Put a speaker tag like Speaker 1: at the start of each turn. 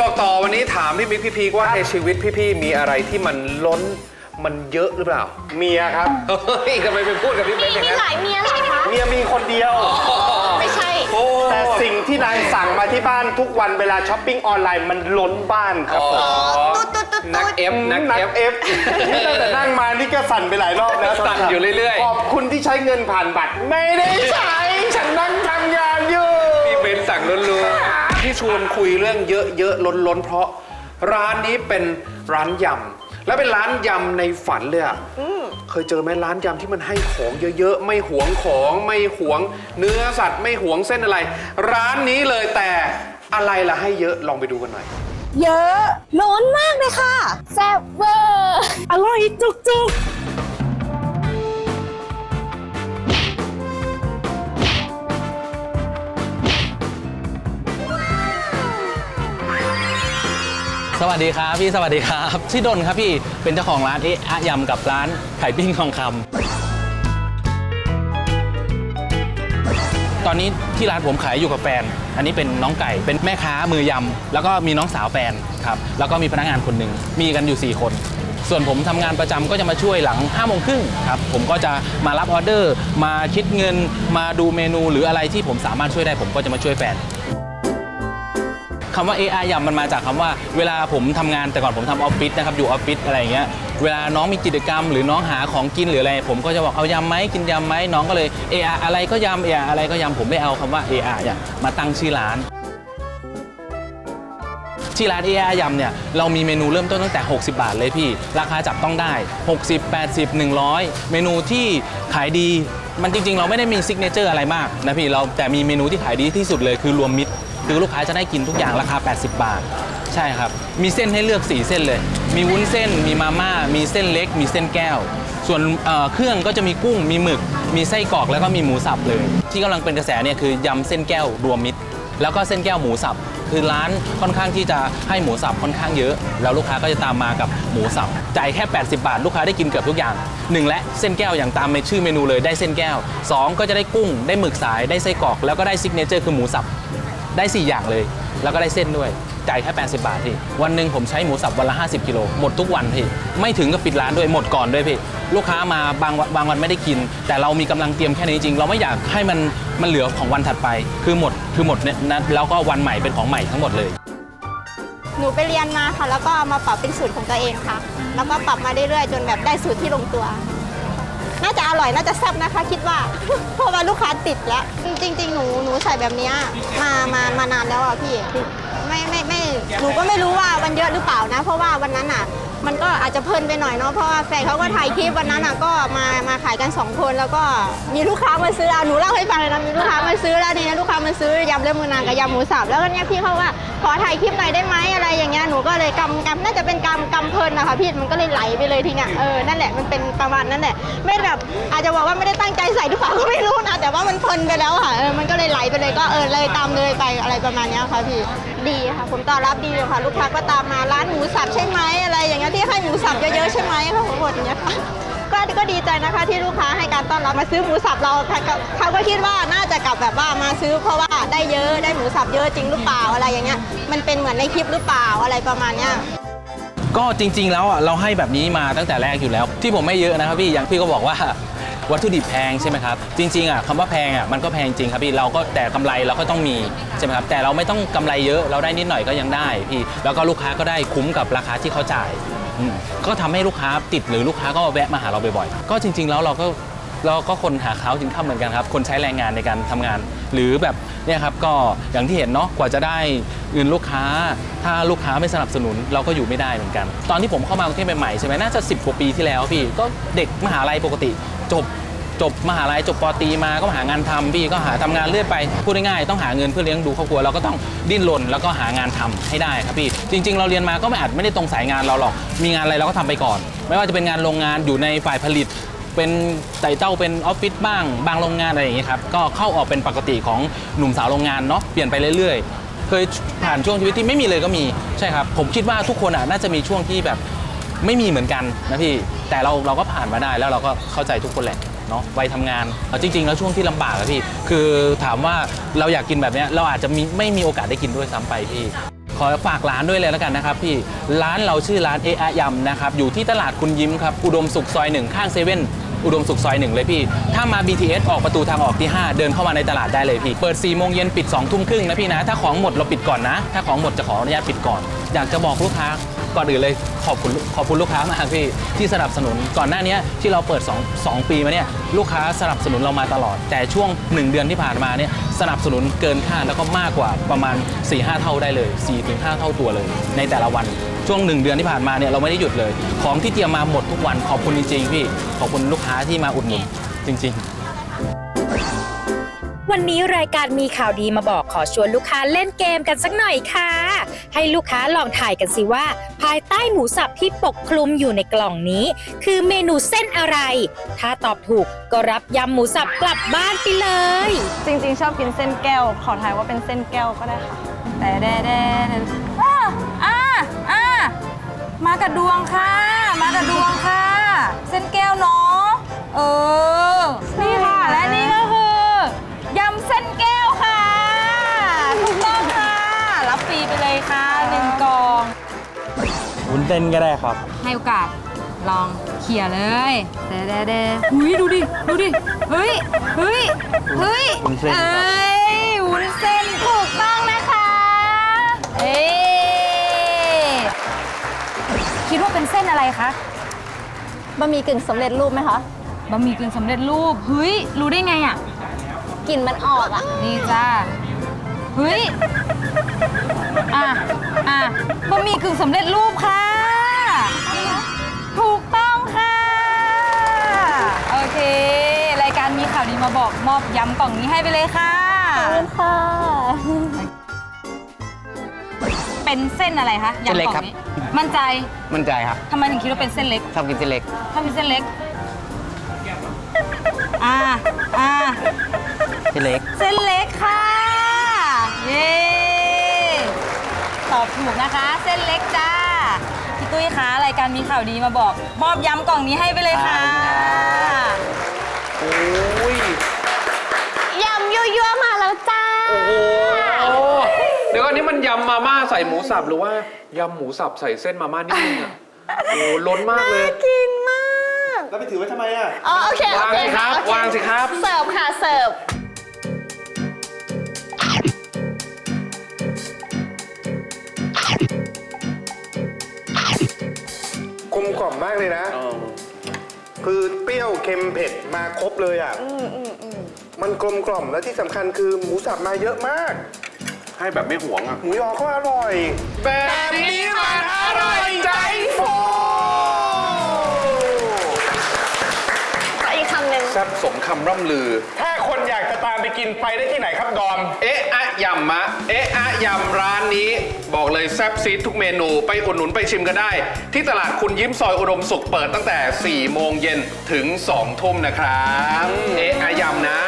Speaker 1: บอกต่อวันนี้ถามพี่มิกพี่พีคว่าในชีวิตพี่ๆมีอะไรที่มันล้นมันเยอะหรือเปล่า
Speaker 2: เมียครับ
Speaker 1: เฮ้ยทำไมไปพูดกับพี่เบนซ์อย่าง
Speaker 3: มี
Speaker 1: นั้น
Speaker 3: หลายเมียเหรอคะ
Speaker 2: เมียมีคนเดียว
Speaker 3: ไม่ใช่
Speaker 1: โอ้
Speaker 2: แต่สิ่งที่นายสั่งมาที่บ้านทุกวันเวลาช้อปปิ้งออนไลน์มันล้นบ้านครับผม
Speaker 3: ตุ๊ดตุ๊ดตุ๊ด
Speaker 1: นัก
Speaker 3: ตุ๊ด
Speaker 1: เอฟนัก
Speaker 2: นัก
Speaker 1: เอฟ
Speaker 2: เอฟนี่ตั้งแต่นั่งมานี่ก็สั่นไปหลายรอบแล้ว
Speaker 1: สั่นอยู่เรื่อยๆ
Speaker 2: ขอบคุณที่ใช้เงินผ่านบัตร ไม่ได้ใช้ ฉันนั่งทำงานอยู่
Speaker 1: พี่เบนซ์สั่งล้วนๆ ที่ชวนคุยเรื่องเยอะๆล้นๆ เพราะร้านนี้เป็นร้านยำและเป็นร้านยำในฝันเลยอะเคยเจอไหมร้านยำที่มันให้ของเยอะๆ ไม่หวงของไม่หวง เนื้อสัตว์ไม่หวงเส้นอะไร ร้านนี้เลยแต่อะไรล่ะให้เยอะลองไปดูกันหน่อย
Speaker 4: เยอะล้นมากเลยค่ะแซ่บเวอร์อร่อยจุกจุ
Speaker 5: วัสดีครับพี่สวัสดีครับชื่อดนครับพี่เป็นเจ้าของร้านเอ๊ะอะยำกับร้านไข่ปิ้งทองคำตอนนี้ที่ร้านผมขายอยู่กับแฟน อันนี้เป็นน้องไก่ เป็นแม่ค้ามือยำ แล้วก็มีน้องสาวแฟนครับ แล้วก็มีพนักงานคนหนึ่ง มีกันอยู่ 4 คน ส่วนผมทำงานประจำก็จะมาช่วยหลัง5้าโมงครึ่งครับ ผมก็จะมารับออเดอร์ มาคิดเงิน มาดูเมนูหรืออะไรที่ผมสามารถช่วยได้ผมก็จะมาช่วยแฟน คำว่า AI ยำมันมาจากคำว่า เวลาผมทำงานแต่ก่อนผมทำออฟฟิศนะครับอยู่ออฟฟิศอะไรอย่างเงี้ยเวลาน้องมีกิจกรรม หรือน้องหาของกินหรืออะไร ผมก็จะบอกเอายำไหมกินยำไหมน้องก็เลย AI อะไรก็ยำ AI อะไรก็ยำผมไม่เอาคำว่า AI เนี่ยมาตั้งชื่อร้าน ที่ร้าน AI ยำเนี่ยเรามีเมนูเริ่มต้นตั้งแต่ 60 บาทเลยพี่ ราคาจับต้องได้ 60 80 100 เมนูที่ขายดี มันจริง ๆ เราไม่ได้มีซิกเนเจอร์อะไรมากนะพี่เราแต่มีเมนูที่ขายดีที่สุดเลยคือรวมมิตร คือลูกค้าจะได้กินทุกอย่างราคา 80 บาท ใช่ครับ มีเส้นให้เลือก 4 เส้นเลย มีวุ้นเส้น มีมาม่า มีเส้นเล็ก มีเส้นแก้ว ส่วนเอ่อเครื่องก็จะมีกุ้ง มีหมึก มีไส้กรอก แล้วก็มีหมูสับเลย ที่กำลังเป็นกระแสเนี่ยคือยำเส้นแก้วรวมมิตร แล้วก็เส้นแก้วหมูสับ คือร้านค่อนข้างที่จะให้หมูสับค่อนข้างเยอะ แล้วลูกค้าก็จะตามมากับหมูสับ จ่ายแค่ 80 บาท ลูกค้าได้กินเกือบทุกอย่างหนึ่งและเส้นแก้วอย่างตามในชื่อเมนูเลยได้เส้นแก้วสองก็จะได้กุ้ง ได้หมึกสาย ได้ไส้กรอก แล้วก็ได้ซิกเนเจอร์คือหมูสับ ได้ 4 อย่างเลย แล้วก็ได้เส้นด้วยจ่ายแค่ 80 บาทพี่ วันหนึ่งผมใช้หมูสับวันละ 50 กิโล หมดทุกวันพี่ ไม่ถึงกับปิดร้านด้วย หมดก่อนด้วยพี่ ลูกค้ามาบางวันบางวันไม่ได้กิน แต่เรามีกำลังเตรียมแค่นี้จริง เราไม่อยากให้มันมันเหลือของวันถัดไป คือหมด คือหมดเนี่ยนะแล้วก็วันใหม่เป็นของใหม่ทั้งหมดเลย
Speaker 3: หนูไปเรียนมาค่ะ แล้วก็เอามาปรับเป็นสูตรของตัวเองค่ะ แล้วก็ปรับมาเรื่อยๆ จนแบบได้สูตรที่ลงตัว น่าจะอร่อยน่าจะแซ่บนะคะ คิดว่า เพราะว่าลูกค้าติดแล้ว จริง ๆ หนูหนูใส่แบบเนี้ยมามามานานแล้วอะพี่ไม่ไม่ไม่หนูก็ไม่ เยอะหรือเปล่านะ เพราะว่าวันนั้นอะ มันก็อาจจะเพลินไปหน่อยเนาะเพราะว่าแฟนเขาก็ถ่ายคลิปวันนั้นอะก็มามาขายกันสองคนแล้วก็มีลูกค้ามาซื้ออะหนูเล่าให้ฟังเลยนะมีลูกค้ามาซื้อแล้วนี่นะลูกค้ามาซื้อยำเลือมือนางกับยำหมูสับแล้วก็เนี่ยพี่เขาว่าขอถ่ายคลิปหน่อยได้ไหมอะไรอย่างเงี้ยหนูก็เลยกำกำน่าจะเป็นกำกำเพลินนะคะพี่มันก็เลยไหลไปเลยทีเนี้ยเออนั่นแหละมันเป็นประมาณนั้นแหละไม่แบบอาจจะบอกว่าไม่ได้ตั้งใจใส่หรือเปล่าก็ไม่รู้นะแต่ว่ามันเพลินไปแล้วค่ะเออมันก็เลยไหลไปเลยก็เออเลยตามเลยไปอะไรประมาณเนี้ยค่ะพี่ดีค่ะผมตอบรับดีเลยค่ะ ลูกค้าก็ตามมาร้านหมูสับใช่ไหมอะไร อย่างเงี้ยที่ให้หมูสับเยอะๆใช่ไหมเขาหมดอย่างเงี้ยค่ะก็ก็ดีใจนะคะที่ลูกค้าให้การต้อนรับมาซื้อหมูสับเราเขาก็คิดว่าน่าจะกลับแบบว่ามาซื้อเพราะว่าได้เยอะได้หมูสับเยอะจริงหรือเปล่าอะไรอย่างเงี้ยมันเป็นเหมือนในคลิปหรือเปล่าอะไรประมาณเนี้ย
Speaker 5: ก็จริง ๆ แล้วอะเราให้แบบนี้มาตั้งแต่แรกอยู่แล้ว ที่ผมไม่เยอะนะครับพี่อย่างพี่ก็บอกว่า วัตถุดิบแพงใช่ไหมครับ จริงๆอะคำว่าแพงอะมันก็แพงจริงครับพี่เราก็แต่กำไรเราก็ต้องมีใช่ไหมครับแต่เราไม่ต้องกำไรเยอะเราได้นิดหน่อยก็ยังได้พี่แล้วก็ลูกค้าก็ได้คุ้มกับราคาที่เขาจ่ายก็ทำให้ลูกค้าติดหรือลูกค้าก็แวะมาหาเราบ่อยๆ ก็จริง ๆ แล้วเราก็เราก็คนหาข้าวกินข้าเหมือนกันครับ คนใช้แรงงานในการทำงาน หรือแบบเนี่ยครับก็อย่างที่เห็นเนาะกว่าจะได้เงินลูกค้า ถ้าลูกค้าไม่สนับสนุนเราก็อยู่ไม่ได้เหมือนกัน ตอนที่ผมเข้ามากรุงเทพใหม่ๆใช่ไหมน่าจะ 10กว่าปีที่แล้วพี่ก็เด็กมหาลัยปกติ จบ จบมหาลัยจบปตรีมาก็หางานทำพี่ก็หาทำงานเรื่อยไปพูดง่ายๆต้องหาเงินเพื่อเลี้ยงดูครอบครัวเราก็ต้องดิ้นรนแล้วก็หางานทำให้ได้ครับพี่จริง ๆ เราเรียนมาก็ไม่อาจไม่ได้ตรงสายงานเราหรอกมีงานอะไรเราก็ทำไปก่อน ไม่ว่าจะเป็นงานโรงงานอยู่ในฝ่ายผลิตเป็นไต่เต้าเป็นออฟฟิศบ้าง บางโรงงานอะไรอย่างเงี้ครับ ก็เข้าออกเป็นปกติของหนุ่มสาวโรงงานเนาะเปลี่ยนไปเรื่อยๆ เคยผ่านช่วงชีวิตที่ไม่มีเลยก็มีใช่ครับ ผมคิดว่าทุกคนอะน่าจะมีช่วงที่แบบไม่มีเหมือนกันนะพี่ แต่เราเราก็ผ่านมาได้แล้วเราก็เข้าใจทุกคนแหละ เนาะวัยทำงานเอาจริง ๆ แล้วช่วงที่ลำบากอะพี่คือถามว่าเราอยากกินแบบเนี้ยเราอาจจะมีไม่มีโอกาสได้กินด้วยซ้ำไปพี่ ขอฝากร้านด้วยเลยแล้วกันนะครับพี่ร้านเราชื่อร้านเอะยำนะครับอยู่ที่ตลาดคุณยิ้มครับอุดมสุขซอยหนึ่งข้างเซเว่นอุดมสุขซอยหนึ่งเลยพี่ ถ้ามา BTS ออกประตูทางออกที่ 5 เดินเข้ามาในตลาดได้เลยพี่ เปิด4โมงเย็นปิด2ทุ่มครึ่งนะพี่นะ ถ้าของหมดเราปิดก่อนนะ ถ้าของหมดจะขออนุญาตปิดก่อน อยากจะบอกลูกค้า ก่อนอื่นเลยขอบคุณขอบคุณลูกค้ามากพี่ที่สนับสนุนก่อนหน้านี้ที่เราเปิด2 2ปีมาเนี่ยลูกค้าสนับสนุนเรามาตลอด แต่ช่วง 1 เดือนที่ผ่านมาเนี่ยสนับสนุนเกินคาดแล้วก็มากกว่าประมาณ 4-5 เท่าได้เลย 4-5 เท่าตัวเลย ในแต่ละวันช่วง 1 เดือนที่ผ่านมาเนี่ยเราไม่ได้หยุดเลย ของที่เตรียมมาหมดทุกวันขอบคุณจริงๆพี่ขอบคุณลูกค้าที่มาอุดหนุนจริง ๆ
Speaker 6: วันนี้รายการมีข่าวดีมาบอกขอชวนลูกค้าเล่นเกมกันสักหน่อยค่ะ ให้ลูกค้าลองถ่ายกันสิว่า ภายใต้หมูสับที่ปกคลุมอยู่ในกล่องนี้ คือเมนูเส้นอะไร ถ้าตอบถูกก็รับยำหมูสับกลับบ้านไปเลย
Speaker 4: จริงๆ ชอบกินเส้นแก้ว ขอทายว่าเป็นเส้นแก้วก็ได้ค่ะ แต่แด่แด่อ่าอ่าอ่ามากับดวงค่ะ มากับดวงค่ะ เส้นแก้วเนาะเออ เส้นก็ได้
Speaker 5: ครับ
Speaker 4: ให้โอกาสลองเขี่ยเลยเดเดเดหุยดูดิ ดูดิ เฮ้ย เฮ้ย เฮ้ย
Speaker 5: วุ้นเส้นครับ
Speaker 4: เอ้ยวุ้นเส้นถูกต้องนะคะเอ้ยคิดว่าเป็นเส้นอะไรคะ
Speaker 3: บะหมี่กึ่งสำเร็จรูปไหมคะ
Speaker 4: บะหมี่กึ่งสำเร็จรูป เฮ้ย รู้ได้ไงอะ
Speaker 3: กลิ่นมันออกอะ
Speaker 4: นี่จ้าเฮ้ย อะ อะบะหมี่กึ่งสำเร็จรูปค่ะายการมีข่าวดีมาบอกมอบยำกล่องนี้ให้ไปเลยค่ะ
Speaker 3: ขอบคุณค่ะ
Speaker 4: เป็นเส้นอะไรคะ
Speaker 2: เส้นเล็ก
Speaker 4: ยำกล่
Speaker 2: ครั
Speaker 4: อง
Speaker 2: บ
Speaker 4: นี้มั่นใจ
Speaker 2: มั่นใจครับ
Speaker 4: ทำไมถึงคิดว่าเป็นเส้นเล็ก
Speaker 2: ชอบกินเส้นเล็ก
Speaker 4: ถ้าเป็นเส้นเล็ก อ่า อ่า
Speaker 2: เส้นเล็ก
Speaker 4: เส้นเล็กค่ะ เย้ตอบถูกนะคะ เส้นเล็กจ้า พี่ตุ้ยคะรายการมีข่าวดีมาบอกมอบยำกล่องนี้ให้ไปเลยค่ะ
Speaker 1: โอ้ย
Speaker 3: ยำยั่วๆมาแล้วจ้า
Speaker 1: โอ้โหเดี๋ยวก่อนนี้มันยำมาม่าใส่หมูสับหรือว่ายำหมูสับใส่เส้นมาม่านิดนึงอะโอ้ล้นมากเลย
Speaker 3: กินมาก
Speaker 2: แล้วไปถือไว้ทำไมอะ
Speaker 3: อ๋อโอเค
Speaker 1: วาง
Speaker 3: โอเค
Speaker 1: สิครับ
Speaker 3: โอเวา
Speaker 1: งสิครับ
Speaker 3: เสิร์ฟค่ะ เสิร์ฟ
Speaker 2: กลมกล่อมมากเลยนะ คือเปรี้ยวเค็มเผ็ดมาครบเลยอะมันกลมกล่อมและที่สำคัญคือหมูสับมาเยอะมาก
Speaker 1: ให้แบบไม่หวงอะ
Speaker 2: หมูยอก็อร่อย
Speaker 1: แบบนี้มันอร่อยใจฟู
Speaker 3: ขออีกคำหนึ่ง
Speaker 1: แซ่บสมคำร่ำลือ
Speaker 2: ถ้าคนอยากจะตาม ไปกินไปได้ที่ไหนครับดอม
Speaker 1: เอ๊ะอะยำมะ เอ๊ะอะยำร้านนี้ บอกเลยแซ่บซีดทุกเมนูไปอุดหนุนไปชิมกันได้ ที่ตลาดคุณยิ้มซอยอุดมสุขเปิดตั้งแต่ 4 โมงเย็นถึง 2 ทุ่มนะครับ เอ๊ะอะยำนะ